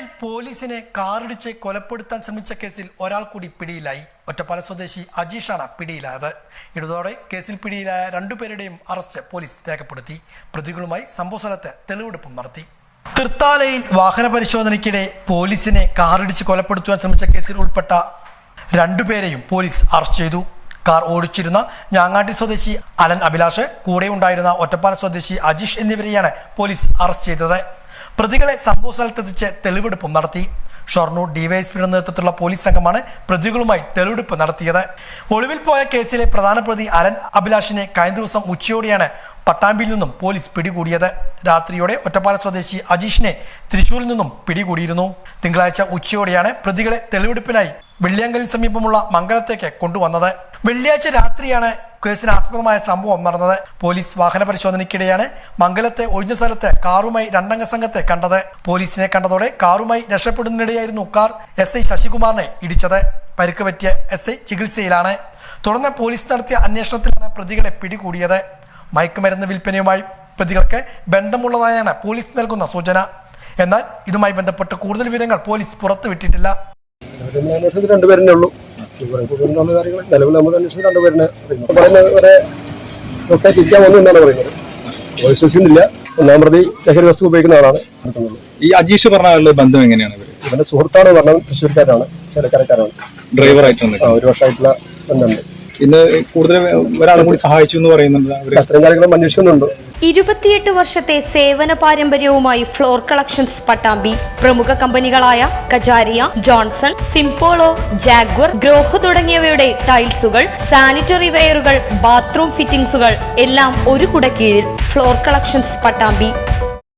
തൃത്താലയിൽ പോലീസിനെ കാറിടിച്ച് കൊലപ്പെടുത്താൻ ശ്രമിച്ച കേസിൽ ഒരാൾ കൂടി പിടിയിലായി. ഒറ്റപ്പാല സ്വദേശി അജീഷാണ് പിടിയിലായത്. ഇടതോടെ കേസിൽ പിടിയിലായ രണ്ടുപേരുടെയും അറസ്റ്റ് പോലീസ് രേഖപ്പെടുത്തി. പ്രതികളുമായി സംഭവസ്ഥലത്ത് തെളിവെടുപ്പും നടത്തി. തൃത്താലയിൽ വാഹന പരിശോധനയ്ക്കിടെ പോലീസിനെ കാറിടിച്ച് കൊലപ്പെടുത്തുവാൻ ശ്രമിച്ച കേസിൽ ഉൾപ്പെട്ട രണ്ടുപേരെയും പോലീസ് അറസ്റ്റ് ചെയ്തു. കാർ ഓടിച്ചിരുന്ന ഞാങ്ങാട്ടി സ്വദേശി അലൻ അഭിലാഷ് കൂടെ ഉണ്ടായിരുന്ന ഒറ്റപ്പാല സ്വദേശി അജീഷ് എന്നിവരെയാണ് പോലീസ് അറസ്റ്റ് ചെയ്തത്. പ്രതികളെ സംഭവ സ്ഥലത്തെത്തിച്ച് തെളിവെടുപ്പും നടത്തി. ഷൊർണൂർ ഡിവൈഎസ്പിയുടെ നേതൃത്വത്തിലുള്ള പോലീസ് സംഘമാണ് പ്രതികളുമായി തെളിവെടുപ്പ് നടത്തിയത്. ഒളിവിൽ പോയ കേസിലെ പ്രധാന പ്രതി അലൻ അഭിലാഷിനെ കഴിഞ്ഞ ദിവസം ഉച്ചയോടെയാണ് പട്ടാമ്പിയിൽ നിന്നും പോലീസ് പിടികൂടിയത്. രാത്രിയോടെ ഒറ്റപ്പാല സ്വദേശി അജീഷിനെ തൃശൂരിൽ നിന്നും പിടികൂടിയിരുന്നു. തിങ്കളാഴ്ച ഉച്ചയോടെയാണ് പ്രതികളെ തെളിവെടുപ്പിനായി വെള്ളിയാങ്കലിന് സമീപമുള്ള മംഗലത്തേക്ക് കൊണ്ടുവന്നത്. വെള്ളിയാഴ്ച രാത്രിയാണ് കേസിന് ആസ്പദമായ സംഭവം നടന്നത്. പോലീസ് വാഹന പരിശോധനയ്ക്കിടെയാണ് മംഗലത്തെ ഒഴിഞ്ഞ സ്ഥലത്ത് കാറുമായി രണ്ടംഗ സംഘത്തെ കണ്ടത്. പോലീസിനെ കണ്ടതോടെ കാറുമായി രക്ഷപ്പെടുന്നതിനിടെയായിരുന്നു കാർ എസ് ഐ ശശികുമാറിനെ ഇടിച്ചത്. പരിക്ക് പറ്റിയ എസ് ഐ ചികിത്സയിലാണ്. തുടർന്ന് പോലീസ് നടത്തിയ അന്വേഷണത്തിലാണ് പ്രതികളെ പിടികൂടിയത്. മയക്കുമരുന്ന് വിൽപ്പനയുമായി പ്രതികൾക്ക് ബന്ധമുള്ളതായാണ് പോലീസ് നൽകുന്ന സൂചന. എന്നാൽ ഇതുമായി ബന്ധപ്പെട്ട് കൂടുതൽ വിവരങ്ങൾ പോലീസ് പുറത്തുവിട്ടിട്ടില്ല. രണ്ടുപേരേ ഉള്ളൂ. നിലവിൽ നമുക്ക് വരെ സൊസൈറ്റി ഇരിക്കാൻ വന്നു എന്നാണ് പറയുന്നത്. അപ്പോൾ വിശ്വസിക്കുന്നില്ല. ഒന്നാം പ്രതി ലഹരി വസ്തു ഉപയോഗിക്കുന്ന ആളാണ്. ഈ അജീഷ് പറഞ്ഞ ആളുടെ ബന്ധം എങ്ങനെയാണ് ഇവർ? ഇവന്റെ സുഹൃത്താണ് പറഞ്ഞത്. തൃശ്ശൂർക്കാരാണ്. ചേലക്കരക്കാരാണ്. ഡ്രൈവർ ആയിട്ടുണ്ട് ഒരു വർഷമായിട്ടുള്ള ബന്ധമുണ്ട്. ഇന്ന് കൂടുതൽ ഒരാളും കൂടി സഹായിച്ചു എന്ന് പറയുന്നുണ്ട് ഇരുപത്തിയെട്ട് വർഷത്തെ സേവന പാരമ്പര്യവുമായി ഫ്ലോർ കളക്ഷൻസ് പട്ടാമ്പി. പ്രമുഖ കമ്പനികളായ Kajaria Johnson Simpolo Jaguar Grohe തുടങ്ങിയവയുടെ ടൈൽസുകൾ സാനിറ്ററി വെയറുകൾ ബാത്റൂം ഫിറ്റിംഗ്സുകൾ എല്ലാം ഒരു കുടക്കീഴിൽ ഫ്ലോർ കളക്ഷൻസ് പട്ടാമ്പി.